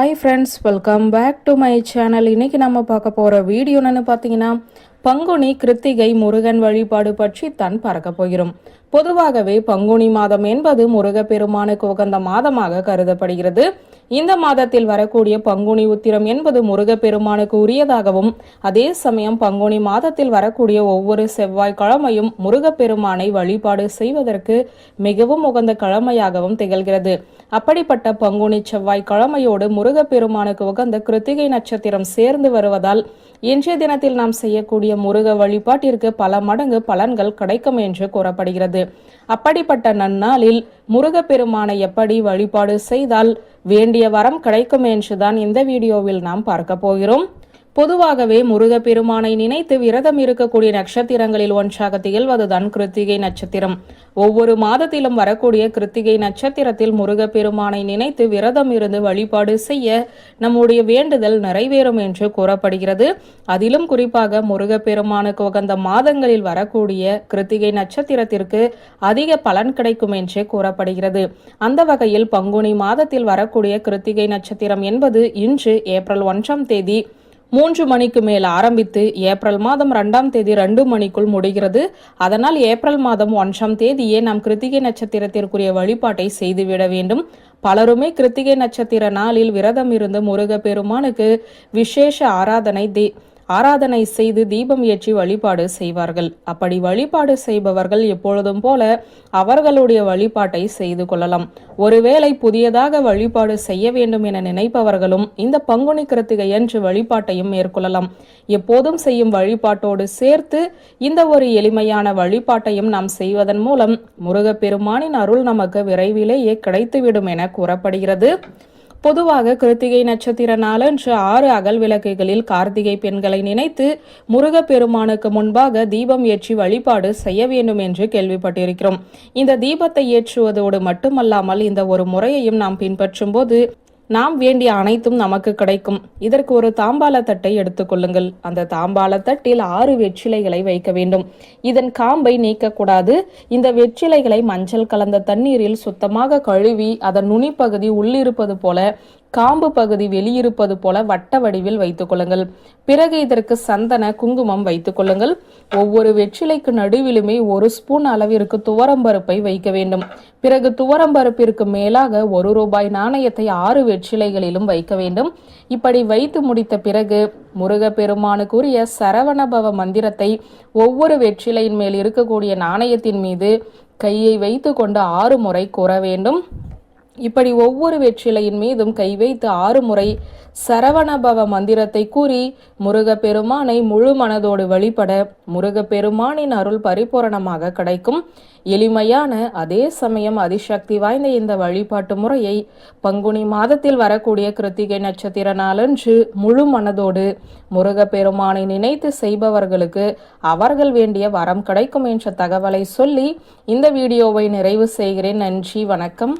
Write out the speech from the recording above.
Hi friends welcome back to my channel இன்னைக்கு நம்ம பார்க்க போகிற வீடியோ என்னென்னு பார்த்தீங்கன்னா பங்குனி கிருத்திகை முருகன் வழிபாடு பற்றி தான் பறக்க போகிறோம். பொதுவாகவே பங்குனி மாதம் என்பது முருகப்பெருமானுக்கு உகந்த மாதமாக கருதப்படுகிறது. இந்த மாதத்தில் வரக்கூடிய பங்குனி உத்திரம் என்பது முருகப்பெருமானுக்கு உரியதாகவும் அதே சமயம் பங்குனி மாதத்தில் வரக்கூடிய ஒவ்வொரு செவ்வாய்க்கிழமையும் முருகப்பெருமானை வழிபாடு செய்வதற்கு மிகவும் உகந்த கிழமையாகவும் திகழ்கிறது. அப்படிப்பட்ட பங்குனி செவ்வாய் கிழமையோடு முருகப்பெருமானுக்கு உகந்த கிருத்திகை நட்சத்திரம் சேர்ந்து வருவதால் இன்றைய தினத்தில் நாம் செய்யக்கூடிய முருக வழிபாட்டிற்கு பல மடங்கு பலன்கள் கிடைக்கும் என்று கூறப்படுகிறது. அப்படிப்பட்ட நன்னாளில் முருகப்பெருமானை எப்படி வழிபாடு செய்தால் வேண்டிய வரம் கிடைக்கும் என்றுதான் இந்த வீடியோவில் நாம் பார்க்க போகிறோம். பொதுவாகவே முருகப்பெருமானை நினைத்து விரதம் இருக்கக்கூடிய நட்சத்திரங்களில் ஒன்றாக திகழ்வதுதான் கிருத்திகை நட்சத்திரம். ஒவ்வொரு மாதத்திலும் வரக்கூடிய கிருத்திகை நட்சத்திரத்தில் முருகப்பெருமானை நினைத்து விரதம் இருந்து வழிபாடு செய்ய நம்முடைய வேண்டுதல் நிறைவேறும் என்று கூறப்படுகிறது. அதிலும் குறிப்பாக முருகப்பெருமானுக்கு உகந்த மாதங்களில் வரக்கூடிய கிருத்திகை நட்சத்திரத்திற்கு அதிக பலன் கிடைக்கும் என்றே கூறப்படுகிறது. அந்த வகையில் பங்குனி மாதத்தில் வரக்கூடிய கிருத்திகை நட்சத்திரம் என்பது இன்று ஏப்ரல் ஒன்றாம் தேதி மூன்று மணிக்கு மேல் ஆரம்பித்து ஏப்ரல் மாதம் ரெண்டாம் தேதி ரெண்டு மணிக்குள் முடிகிறது. அதனால் ஏப்ரல் மாதம் ஒன்றாம் தேதியே நாம் கிருத்திகை நட்சத்திரத்திற்குரிய வழிபாட்டை செய்துவிட வேண்டும். பலருமே கிருத்திகை நட்சத்திர நாளில் விரதம் இருந்து முருக பெருமானுக்கு விசேஷ ஆராதனை தே ஆராதனை செய்து தீபம் ஏற்றி வழிபாடு செய்வார்கள். அப்படி வழிபாடு செய்பவர்கள் எப்பொழுதும் போல அவர்களுடைய வழிபாட்டை செய்து கொள்ளலாம். ஒருவேளை புதியதாக வழிபாடு செய்ய வேண்டும் என நினைப்பவர்களும் இந்த பங்குனி கிருத்திகை என்று வழிபாட்டையும் மேற்கொள்ளலாம். எப்போதும் செய்யும் வழிபாட்டோடு சேர்த்து இந்த ஒரு எளிமையான வழிபாட்டையும் நாம் செய்வதன் மூலம் முருகப்பெருமானின் அருள் நமக்கு விரைவிலேயே கிடைத்துவிடும் என கூறப்படுகிறது. பொதுவாக கிருத்திகை நட்சத்திர நாளன்று ஆறு அகல் விளக்குகளில் கார்த்திகை பெண்களை நினைத்து முருகப்பெருமானுக்கு முன்பாக தீபம் ஏற்றி வழிபாடு செய்ய வேண்டும் என்று கேள்விப்பட்டிருக்கிறோம். இந்த தீபத்தை ஏற்றுவதோடு மட்டுமல்லாமல் இந்த ஒரு முறையையும் நாம் பின்பற்றும் போது நாம் வேண்டிய அனைத்தும் நமக்கு கிடைக்கும். இதற்கு ஒரு தாம்பால தட்டை எடுத்துக்கொள்ளுங்கள் அந்த தாம்பால தட்டில் ஆறு வெற்றிலைகளை வைக்க வேண்டும். இதன் காம்பை நீக்கக்கூடாது இந்த வெற்றிலைகளை மஞ்சள் கலந்த தண்ணீரில் சுத்தமாக கழுவி அதன் நுனிப்பகுதி உள்ளிருப்பது போல காம்பு பகுதி வெளியிருப்பது போல வட்ட வடிவில் வைத்துக் கொள்ளுங்கள். பிறகு இதற்கு சந்தன குங்குமம் வைத்துக் கொள்ளுங்கள். ஒவ்வொரு வெற்றிலைக்கு நடுவிலுமே ஒரு ஸ்பூன் அளவிற்கு துவரம்பருப்பை வைக்க வேண்டும். பிறகு துவரம்பருப்பிற்கு மேலாக ஒரு ரூபாய் நாணயத்தை ஆறு வெற்றிலைகளிலும் வைக்க வேண்டும். இப்படி வைத்து முடித்த பிறகு முருகப்பெருமானுக்குரிய சரவணபவ மந்திரத்தை ஒவ்வொரு வெற்றிலையின் மேல் இருக்கக்கூடிய நாணயத்தின் மீது கையை வைத்து கொண்டு ஆறு முறை கூற வேண்டும். இப்படி ஒவ்வொரு வெற்றிலையின் மீதும் கை வைத்து ஆறு முறை சரவணபவ மந்திரத்தை கூறி முருகப்பெருமானை முழு மனதோடு வழிபட முருகப்பெருமானின் அருள் பரிபூரணமாக கிடைக்கும். எளிமையான அதே சமயம் அதிசக்தி வாய்ந்த இந்த வழிபாட்டு முறையை பங்குனி மாதத்தில் வரக்கூடிய கிருத்திகை நட்சத்திர நாளன்று முழு மனதோடு முருகப்பெருமானை நினைத்து செய்பவர்களுக்கு அவர்கள் வேண்டிய வரம் கிடைக்கும் என்ற தகவலை சொல்லி இந்த வீடியோவை நிறைவு செய்கிறேன். நன்றி வணக்கம்.